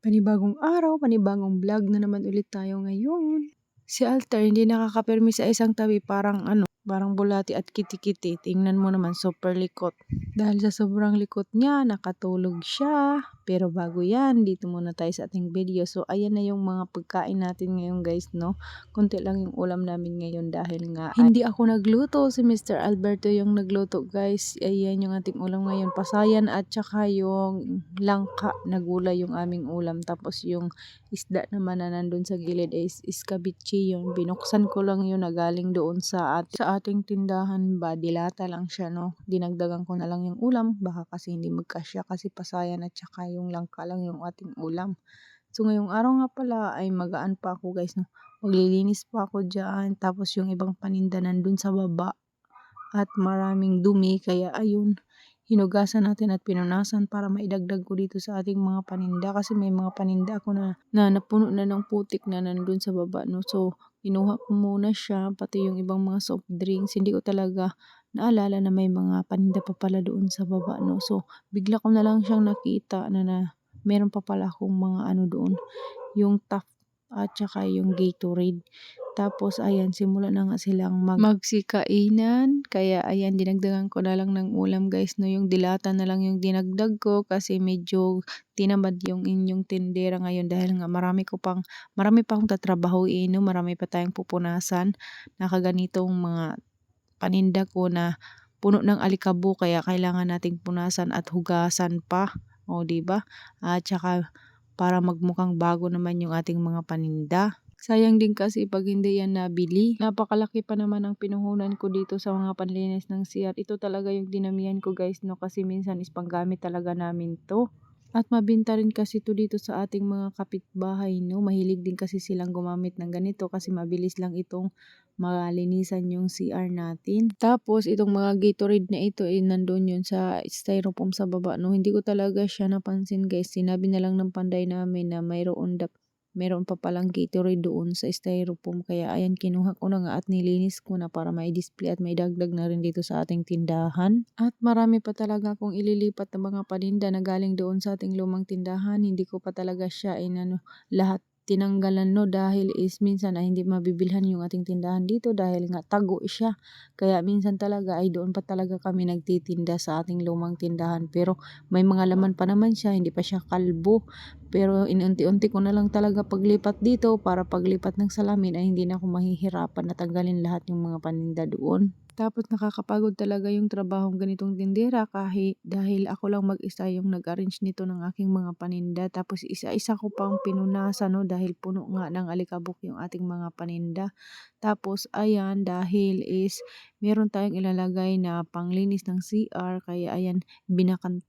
Panibagong araw, panibagong vlog na naman ulit tayo ngayon. Si Alter hindi nakakapirmi sa isang tabi parang ano, parang bulati at kiti-kiti. Tingnan mo naman super likot. Dahil sa sobrang likot niya, nakatulog siya. Pero bago yan, dito muna tayo sa ating video. So ayan na yung mga pagkain natin ngayon guys, no. Kunti lang yung ulam namin ngayon dahil nga hindi ako nagluto, si Mr. Alberto yung nagluto guys. Ayan yung ating ulam ngayon, pasayan at saka yung langka na gulay yung aming ulam. Tapos yung isda naman na nandun sa gilid is iskabichi yun. Binuksan ko lang yun na galing doon sa, at, sa ating tindahan ba. Dilata lang siya no. Dinagdagan ko na lang yung ulam. Baka kasi hindi magkasya kasi pasayan at saka yung langka lang yung ating ulam. So ngayong araw nga pala ay magaan pa ako guys no. Maglilinis pa ako dyan. Tapos yung ibang paninda nandun sa baba. At maraming dumi kaya ayun hinugasan natin at pinunasan para maidagdag ko dito sa ating mga paninda kasi may mga paninda ako na, na napuno na ng putik na nandun sa baba no so kinuha ko muna siya pati yung ibang mga soft drinks. Hindi ko talaga naalala na may mga paninda pa pala doon sa baba no? So bigla ko na lang siyang nakita na, na meron pa pala akong mga ano doon yung top at saka yung Gatorade tapos ayan, simula na nga silang mag magsikainan. Kaya ayan, dinagdagan ko na lang ng ulam guys. No, yung dilata na lang yung dinagdag ko kasi medyo tinamad yung inyong tindera ngayon dahil nga marami ko pang marami pa akong tatrabahuin, no? marami pa tayong pupunasan. Nakaganitong mga paninda ko na puno ng alikabo kaya kailangan nating punasan at hugasan pa. O, di ba? At saka para magmukhang bago naman yung ating mga paninda. Sayang din kasi pag hindi yan nabili. Napakalaki pa naman ang pinuhunan ko dito sa mga panlinis ng CR. Ito talaga yung dinamihan ko guys no kasi minsan is panggamit talaga namin to. At mabinta rin kasi to dito sa ating mga kapitbahay no. Mahilig din kasi silang gumamit ng ganito kasi mabilis lang itong malinisan yung CR natin. Tapos itong mga Gatorade na ito eh, nandun yun sa styrofoam sa baba no. Hindi ko talaga siya napansin guys. Sinabi na lang ng panday namin na mayroon meron pa palang Gatorade doon sa styrofoam kaya ayan kinuha ko na nga at nilinis ko na para may display at may dagdag na rin dito sa ating tindahan. At marami pa talaga akong ililipat na mga paninda na galing doon sa ating lumang tindahan. Hindi ko pa talaga siya inano lahat tinanggalan no dahil is minsan ay hindi mabibilhan yung ating tindahan dito dahil nga tago siya. Kaya minsan talaga ay doon pa talaga kami nagtitinda sa ating lumang tindahan. Pero may mga laman pa naman siya, hindi pa siya kalbo. Pero inunti-unti ko na lang talaga paglipat dito para paglipat ng salamin ay hindi na ako mahihirapan na tanggalin lahat yung mga paninda doon. Tapos nakakapagod talaga yung trabahong ganitong tindera kahit dahil ako lang mag-isa yung nag-arrange nito ng aking mga paninda. Tapos isa-isa ko pang pinunasan no dahil puno nga ng alikabok yung ating mga paninda. Tapos ayan dahil is meron tayong ilalagay na panglinis ng CR kaya ayan binakan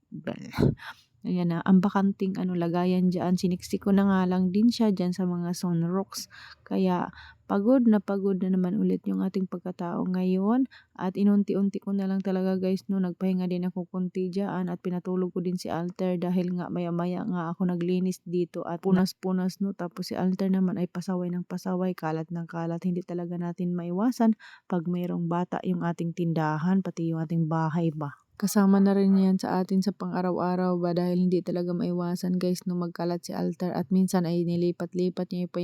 Ayan na, ang bakanting ano, lagayan dyan. Siniksik ko na nga lang din siya dyan sa mga sunrocks. Kaya pagod na pagod na naman ulit yung ating pagkatao ngayon. At inunti-unti ko na lang talaga guys no, nagpahinga din ako kunti dyan at pinatulog ko din si Alter dahil nga maya-maya nga ako naglinis dito at punas-punas no. Tapos si Alter naman ay pasaway ng pasaway, kalat ng kalat. Hindi talaga natin maiwasan pag mayroong bata yung ating tindahan, pati yung ating bahay ba. Kasama na rin yan sa atin sa pang-araw-araw ba dahil hindi talaga maiwasan guys no magkalat si Altar at minsan ay nilipat-lipat niya pa,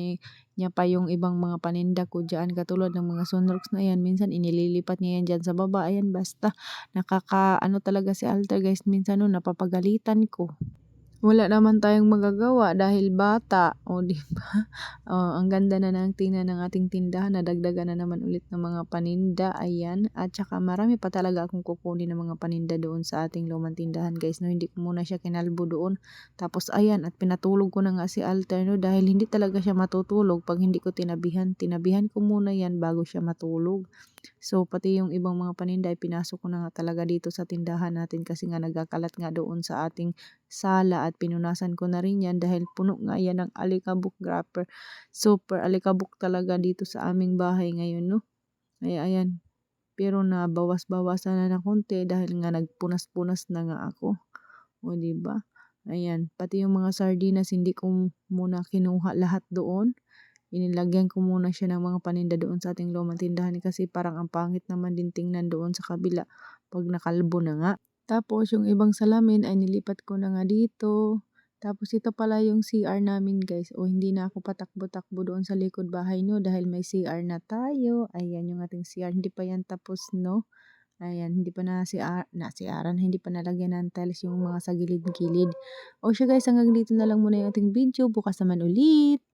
niya pa yung ibang mga paninda ko dyan. Katulad ng mga sunrocks na yan minsan inililipat niya yan dyan sa baba. Ayan basta nakaka ano talaga si Altar guys minsan no napapagalitan ko wala naman tayong magagawa dahil bata, o 'di ba? Oh, ang ganda na ng tingnan ng ating tindahan, nadagdagan na naman ulit ng mga paninda, ayan. At saka marami pa talaga akong kukunin ng mga paninda doon sa ating lumang tindahan guys, no. Hindi ko muna siya kinalbo doon. Tapos ayan, at pinatulog ko na nga si Alter, no, dahil hindi talaga siya matutulog pag hindi ko tinabihan. Tinabihan ko muna yan bago siya matulog. So, pati yung ibang mga paninda ay pinasok ko na nga talaga dito sa tindahan natin kasi nga nagkakalat nga doon sa ating sala at pinunasan ko na rin yan dahil puno nga yan ng alikabok grapper. Super alikabok talaga dito sa aming bahay ngayon, no? Ay, ayan. Pero na bawas-bawasan na ng konti dahil nga nagpunas-punas na nga ako. O, ba? Ayan, pati yung mga sardinas hindi ko muna kinuha lahat doon inilagyan ko muna siya ng mga paninda doon sa ating lumang tindahan kasi parang ang pangit naman din tingnan doon sa kabila pag nakalbo na nga. Tapos yung ibang salamin ay nilipat ko na nga dito. Tapos ito pala yung CR namin guys. O hindi na ako patakbo-takbo doon sa likod bahay nyo dahil may CR na tayo. Ayan yung ating CR. Hindi pa yan tapos no. Ayan, hindi pa na si na CRan, hindi pa nalagyan ng tiles yung mga sa gilid-gilid. O siya guys, hanggang dito na lang muna yung ating video. Bukas naman ulit.